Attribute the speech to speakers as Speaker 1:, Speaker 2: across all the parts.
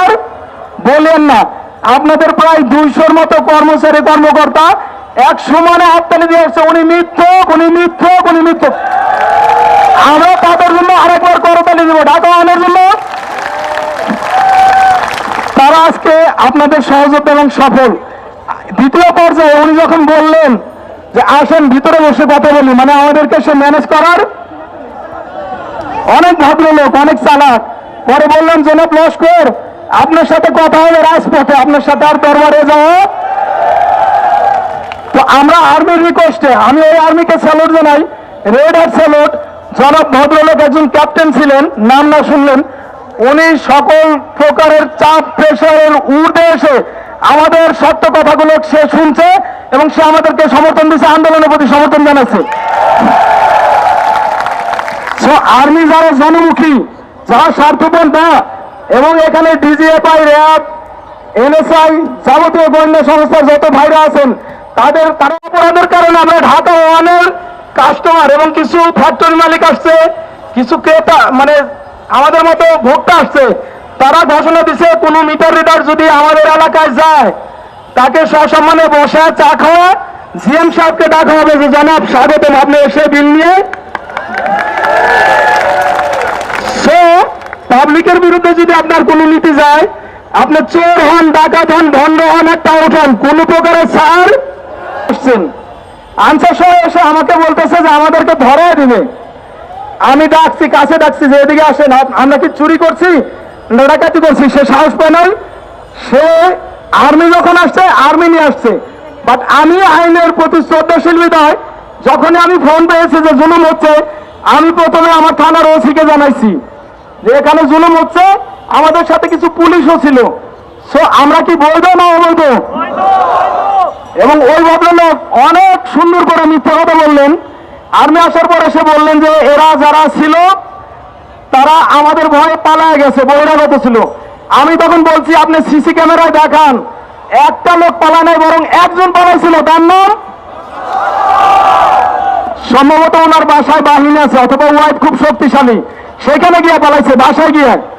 Speaker 1: আর বলেন না, আপনাদের প্রায় দুইশোর মতো কর্মচারী কর্মকর্তা এক সমানে হাততালি দিয়ে আসছে উনি মিথ্যক উনি মিথ্যক উনি মিথ্যক। আমরা তাদের জন্য আরেকবার করতালি দিব, ঢাকা আনার জন্য। তারা আজকে আপনাদের সহযোগিতা এবং সফল। দ্বিতীয় পর্যায়ে উনি যখন বললেন যে, আসেন, ভিতরে বসে কথা বলি। মানে আমাদেরকে সে ম্যানেজ করার অনেক ভদ্রলোক অনেক চালাক। পরে বললেন, জনাব লস্কর আপনার সাথে কথা হবে রাজপথে, আপনার সাথে আর দরবারে যাওয়া। তো আমরা আর্মির রিকোয়েস্টে আমি ওই আর্মিকে স্যালুট জানাই। রেড হার্ট স্যালুট জনাব ভদ্রলোক একজন ক্যাপ্টেন ছিলেন, নাম না শুনলেন। উনি সকল প্রকারের চাপ প্রেশারের ঊর্ধ্বে এসে আমাদের সত্য কথাগুলো সে শুনছে এবং সে আমাদেরকে সমর্থন দিচ্ছে আন্দোলনের প্রতি সমর্থন জানাচ্ছে। আর্মি যারা জনমুখী, যারা স্বার্থপর না এবং এখানে ডিজিএফআই র্যাব এনএসআই যাবতীয় গোয়েন্দা সংস্থার যত ভাইরা আছেন, তাদের, তারা অপরাধের কারণে আমরা ঢাকা ওয়ানের কাস্টমার এবং কিছু ফ্যাক্টরি মালিক আসছে, কিছু ক্রেতা মানে আমাদের মতো ভোক্তা আসছে, তারা ঘোষণা দিছে, কোনো মিটার রিডার যদি আমাদের এলাকায় যায়, তাকে সসম্মানে বসে চা খাওয়া জিএম সাহেবকে ডাকা হবে যে, জনাব, স্বাগতম, আপনি এসে বিল নিয়ে সো পাবলিকের বিরুদ্ধে যদি আপনার কোনো নীতি যায়, আপনি চোর হন, ডাকাত হন, ভণ্ড হন, একটা হন কোন প্রকারের সার আসছেন। আনসার সহ এসে আমাকে বলতেছে যে আমাদেরকে ধরায় দিবে। আমি ডাকছি, কাছে ডাকছি, যে এদিকে আসেন আমরা কি চুরি করছি? ডাকাতি করছি, সে সাহস পায় নাই। সে আর্মি যখন আসছে আর্মি নিয়ে আসছে। বাট আমি আইনের প্রতি শ্রদ্ধাশীল বিধায়, যখনই আমি ফোন পেয়েছি যে জুলুম হচ্ছে, আমি প্রথমে আমার থানার ওসিকে জানাইছি যে এখানে জুলুম হচ্ছে আমাদের সাথে কিছু পুলিশও ছিল। সো আমরা কি বলব না অবৈধ? এবং ওই ভদ্রলোক অনেক সুন্দর করে মিথ্যা কথা বললেন। আর্মি আসার পর সে বললেন যে, এরা যারা ছিল, তারা আমাদের ভয়ে পালায় গেছে, বহিরাগত ছিল। আমি তখন বলছি, আপনি সিসি ক্যামেরায় দেখান। একটা লোক পালা নাই, বরং একজন পালাইছিল। তার নাম? সম্ভবত ওনার বাসায় বাহিনী আছে, অথবা ওয়াইফ খুব শক্তিশালী। সেখানে গিয়ে পালাইছে, বাসায় গিয়ে।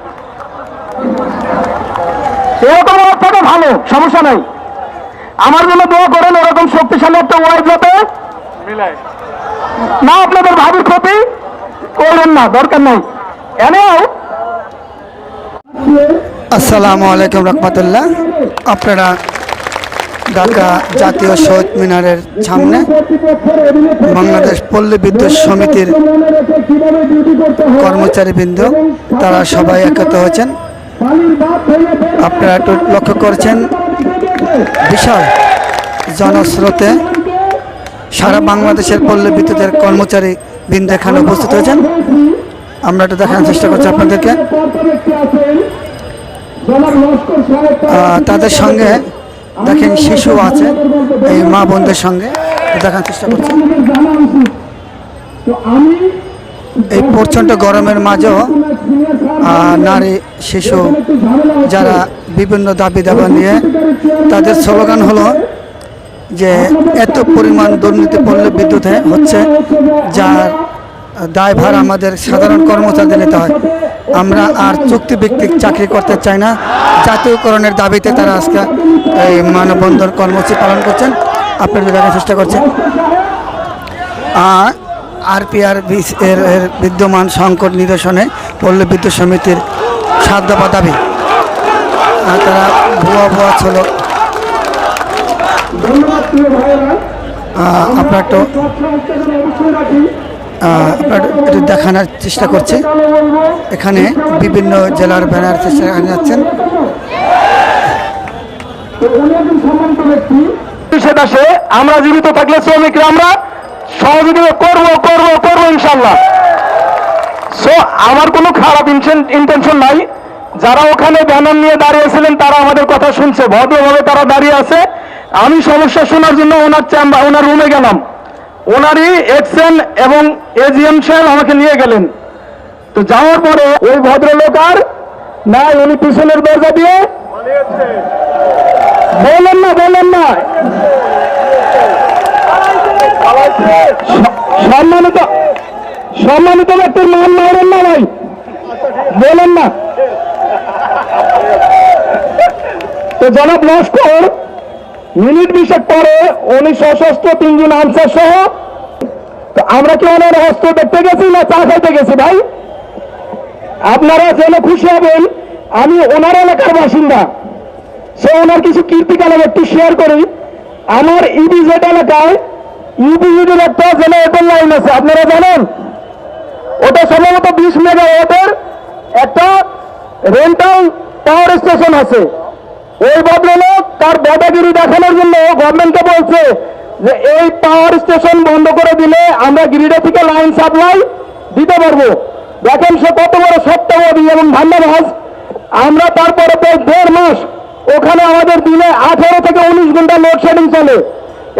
Speaker 1: এরকম থাকে ভালো, সমস্যা নাই। আমার জন্য দোয়া করেন এরকম শক্তিশালী একটা ওয়াইফ যাতে না আপনাদের ভাবির ক্ষতি করবেন না, দরকার নাই। এনেও
Speaker 2: আসসালামু আলাইকুম রহমতুল্লাহ। আপনারা ঢাকা জাতীয় শহীদ মিনারের সামনে বাংলাদেশ পল্লী বিদ্যুৎ সমিতির কর্মচারীবৃন্দ, তারা সবাই একত্র হয়েছেন। আপনারা একটু লক্ষ্য করছেন বিশাল জনস্রোতে সারা বাংলাদেশের পল্লী বিদ্যুতের কর্মচারী বৃন্দ এখানে উপস্থিত হয়েছেন। আমরা একটু দেখানোর চেষ্টা করছি আপনাদেরকে। তাদের সঙ্গে দেখেন শিশু আছে, এই মা বোনদের সঙ্গে দেখার চেষ্টা করছি। এই প্রচণ্ড গরমের মাঝেও নারী, শিশু যারা বিভিন্ন দাবি দাবা নিয়ে তাদের স্লোগান হলো যে এত পরিমাণ দুর্নীতি পড়লে বিদ্যুতে হচ্ছে, যার দায়ভার আমাদের সাধারণ কর্মচারীদের নিতে হয়। আমরা আর চুক্তি চুক্তিভিত্তিক চাকরি করতে চাই না। জাতীয়করণের দাবিতে তারা আজকে এই মানববন্ধন কর্মসূচি পালন করছেন। আপনাদের দেখার চেষ্টা করছেন আরপিআর এর এর বিদ্যমান সংকট নিরসনে পল্লী বিদ্যুৎ সমিতির সাত দফা দাবি। আর তারা ভুয়া ভুয়া ছিল। আপনার তো আপনার একটু দেখানোর চেষ্টা করছি। এখানে বিভিন্ন জেলার ব্যানার চেষ্টা যাচ্ছেন।
Speaker 1: আমরা জীবিত থাকলে শ্রমিকরা আমরা সহযোগিতা করব করব করব ইনশাল্লাহ। সো আমার কোনো খারাপ ইন্টেনশন নাই। যারা ওখানে ব্যানার নিয়ে দাঁড়িয়েছিলেন তারা আমাদের কথা শুনছে। ভদ্রভাবে তারা দাঁড়িয়ে আছে। আমি সমস্যা শোনার জন্য ওনার চেম্বার ওনার রুমে গেলাম। ওনারই এক্সেন এবং এজিএম সাহেব আমাকে নিয়ে গেলেন। তো যাওয়ার পরে ওই ভদ্রলোক আর না উনি পিছনের দরজা দিয়ে বলেন না বলেন না। সম্মানিত সম্মানিত ব্যক্তির নাম মারেন না ভাই। বলেন না। তো জনাব লস্কর, মিনিট বিশেক পরে উনি সশস্ত্র তিনজন আনসার সহ, তো আমরা কি ওনার অস্ত্র দেখতে গেছি না চা খাইতে গেছি ভাই? আপনারা জেনে খুশি হবেন, আমি ওনার এলাকার বাসিন্দা। সে ওনার কিছু কীর্তিকলাপ একটু শেয়ার করি। আমার ইবিজেড এলাকায় ইবিজেডের একটা জেনারেটর লাইন আছে, আপনারা জানেন? ওটা সম্ভবত বিশ মেগাওয়াটের একটা রেন্টাল পাওয়ার স্টেশন আছে। ওই ভদ্রলোক তার দাদাগিরি দেখানোর জন্য গভর্নমেন্টকে বলছে যে, এই পাওয়ার স্টেশন বন্ধ করে দিলে আমরা গ্রিডে থেকে লাইন সাপ্লাই দিতে পারব। দেখেন সে কত বড় সত্যবাদী এবং ধান্দাবাজ আমরা তারপরে প্রায় দেড় মাস ওখানে আমাদের দিনে আঠারো থেকে উনিশ ঘণ্টা লোডশেডিং চলে।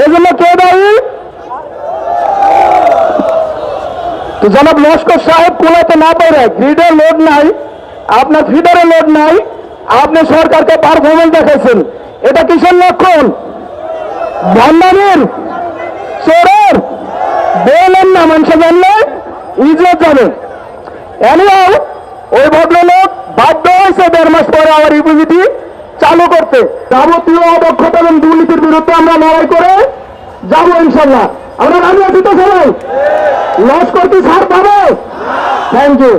Speaker 1: এজন্য কে দায়ী? তো জনাব লস্কর সাহেব কোলাতে না পারে গ্রিডের লোড নাই, আপনার ফিডারে লোড নাই, আপনি সরকারকে পারফরমেন্স দেখাইছেন। এটা কিসের লক্ষণ? ভণ্ডামির চোরের বললেন না মানুষ জানলে ইজ্জত যাবে এনিও ওই ভদ্রলোক বাধ্য হয়েছে দেড় মাস পরে আমার ইউপিজিটি চালু করতে। যাবতীয় অদক্ষতা এবং দুর্নীতির বিরুদ্ধে আমরা লড়াই করে যাব ইনশাল্লাহ। আমরা নামিয়ে দিতে সবাই লস্কর কি ছাড় পাবো। Thank you